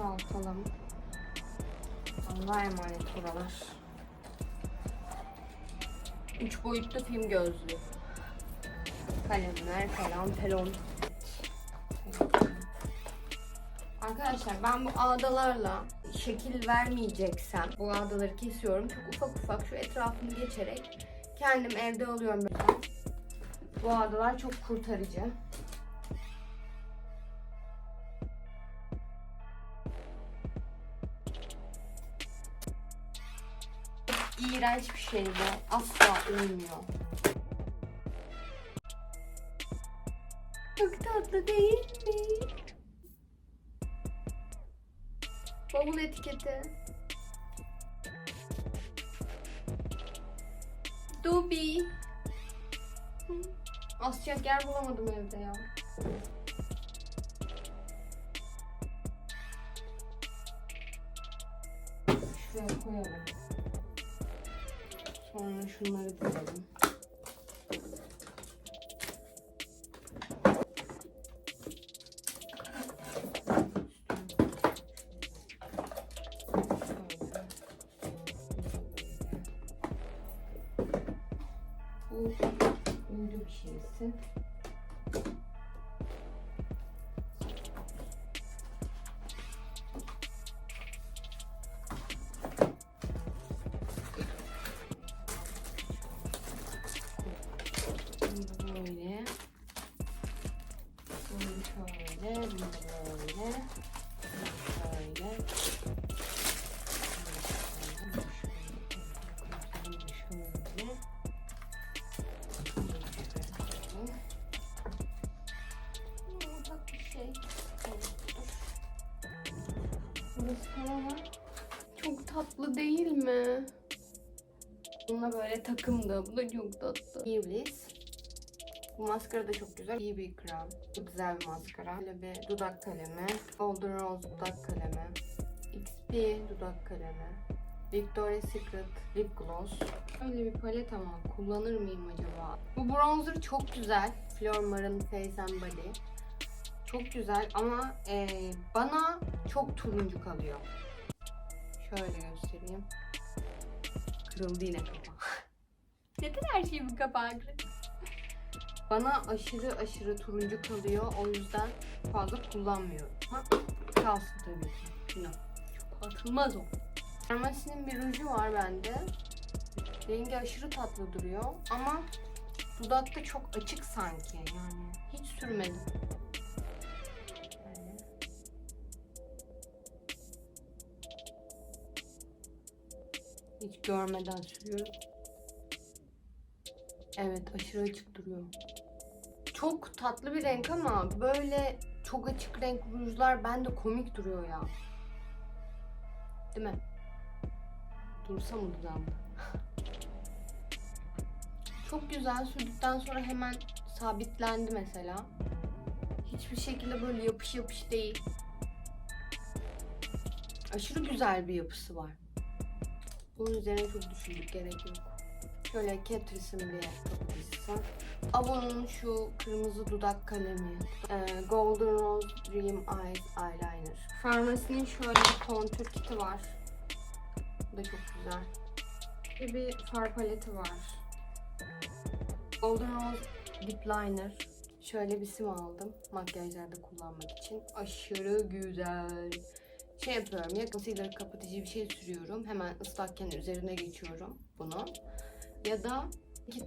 boşaltalım. Allah'a emanet buralar. Üç boyutlu film gözlüğü. Kalemler falan telon. Arkadaşlar ben bu ağdalarla şekil vermeyeceksem bu ağdaları kesiyorum. Çok ufak ufak şu etrafını geçerek kendim evde alıyorum. Bu ağdalar çok kurtarıcı. İğrenç bir şey bu. Asla uymuyor. Çok tatlı değil mi? Bavul etiketi. Dubi. Asacak yer bulamadım evde ya. Şuraya koyalım. Sonra şunları dizelim. Bu uydu bir Burası var. Çok tatlı değil mi? Bununla böyle takımdı. Bu da çok tatlı. Iblis. Bu maskara da çok güzel. İyi bir krem. Çok güzel bir maskara. Böyle bir dudak kalemi. Golden Rose dudak kalemi. XP dudak kalemi. Victoria's Secret Lip Gloss. Böyle bir palet ama kullanır mıyım acaba? Bu bronzer çok güzel. Flormar'ın Face and Body. Çok güzel ama e, bana çok turuncu kalıyor. Şöyle göstereyim. Kırıldı yine kapağı. Neden her şeyin kapağı kırık? Bana aşırı aşırı turuncu kalıyor. O yüzden fazla kullanmıyorum. Ha, kalsın tabii ki. Çok atılmaz o. Dermasi'nin bir ruju var bende. Rengi aşırı tatlı duruyor ama dudakta çok açık sanki yani. Hiç sürmedim. Hiç görmeden sürüyorum. Evet aşırı açık duruyor. Çok tatlı bir renk ama böyle çok açık renk rujlar bende komik duruyor ya. Değil mi? Dursa mı? Çok güzel sürdükten sonra hemen sabitlendi mesela. Hiçbir şekilde böyle yapış yapış değil. Aşırı güzel bir yapısı var. Bunun üzerine çok düşündük gerek yok. Şöyle Catrice'in bir kapatıcısı. Avon'un şu kırmızı dudak kalemi. Ee, Golden Rose Dream Eyes Eyeliner. Farmasinin şöyle bir kontür kiti var. Bu da çok güzel. Bir, bir far paleti var. Golden Rose Lip Liner. Şöyle bir sim aldım. Makyajlarda kullanmak için. Aşırı güzel. Şey yapıyorum ya concealer kapatıcı bir şey sürüyorum. Hemen ıslakken üzerine geçiyorum bunu. Ya da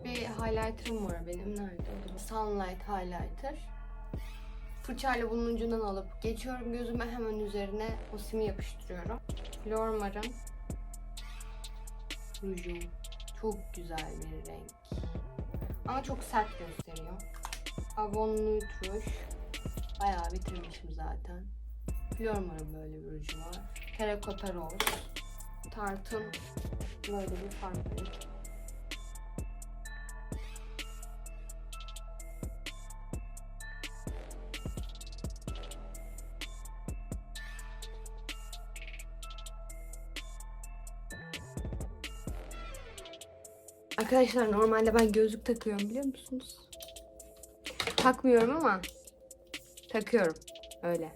bir highlighter'ım var benim. Nerede? Sunlight Highlighter. Fırçayla bunun ucundan alıp geçiyorum gözüme hemen üzerine o simi yapıştırıyorum. Flormar'ın ruju. Çok güzel bir renk. Ama çok sert gösteriyor. Avon Nude. Bayağı bitirmişim zaten. Flormar'ın böyle bir ruju var. Terracotta Rose. Tarte'ın böyle bir far paleti. Arkadaşlar normalde ben gözlük takıyorum biliyor musunuz? Takmıyorum ama takıyorum öyle.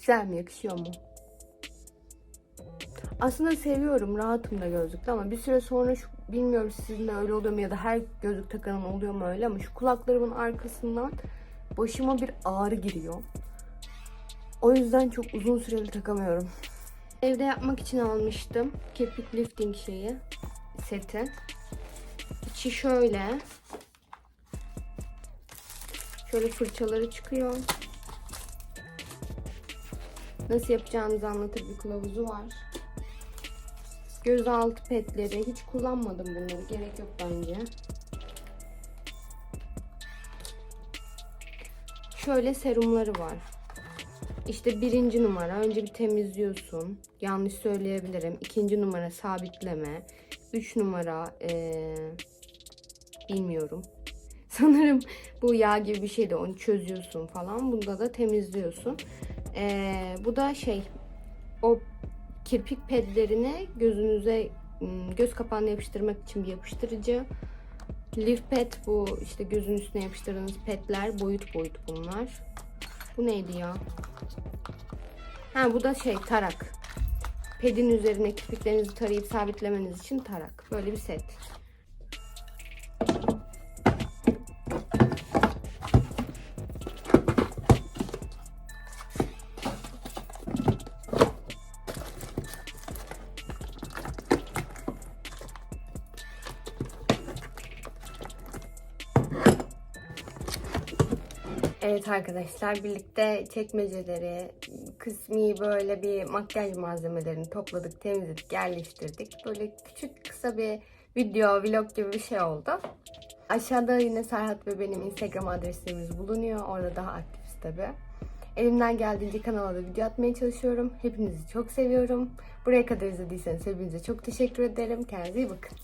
Güzel mi? Yakışıyor mu? Aslında seviyorum. Rahatım da gözlükte ama bir süre sonra şu bilmiyorum sizin de öyle oluyor mu ya da her gözlük takanın oluyor mu öyle ama şu kulaklarımın arkasından başıma bir ağrı giriyor. O yüzden çok uzun süreli takamıyorum. Evde yapmak için almıştım. Kirpik lifting şeyi. Seti. İçi şöyle. Şöyle fırçaları çıkıyor. Nasıl yapacağınızı anlatır bir kılavuzu var. Gözaltı petleri. Hiç kullanmadım bunları. Gerek yok bence. Şöyle serumları var. İşte birinci numara önce bir temizliyorsun. Yanlış söyleyebilirim. İkinci numara sabitleme. Üç numara eee, bilmiyorum. Sanırım bu yağ gibi bir şeydi. Onu çözüyorsun falan. Bunda da temizliyorsun. Eee, bu da şey o kirpik pedlerini gözünüze ım, göz kapağına yapıştırmak için bir yapıştırıcı. Leaf pad bu işte gözün üstüne yapıştırdığınız pedler boyut boyut bunlar. Bu neydi ya? Ha bu da şey tarak. Pedin üzerine kirpiklerinizi tarayıp sabitlemeniz için tarak. Böyle bir set. Evet arkadaşlar birlikte çekmeceleri, kısmi böyle bir makyaj malzemelerini topladık, temizledik, yerleştirdik. Böyle küçük kısa bir video, vlog gibi bir şey oldu. Aşağıda yine Serhat ve benim Instagram adreslerimiz bulunuyor. Orada daha aktifiz tabi. Elimden geldiğince kanala da video atmaya çalışıyorum. Hepinizi çok seviyorum. Buraya kadar izlediyseniz hepinize çok teşekkür ederim. Kendinize iyi bakın.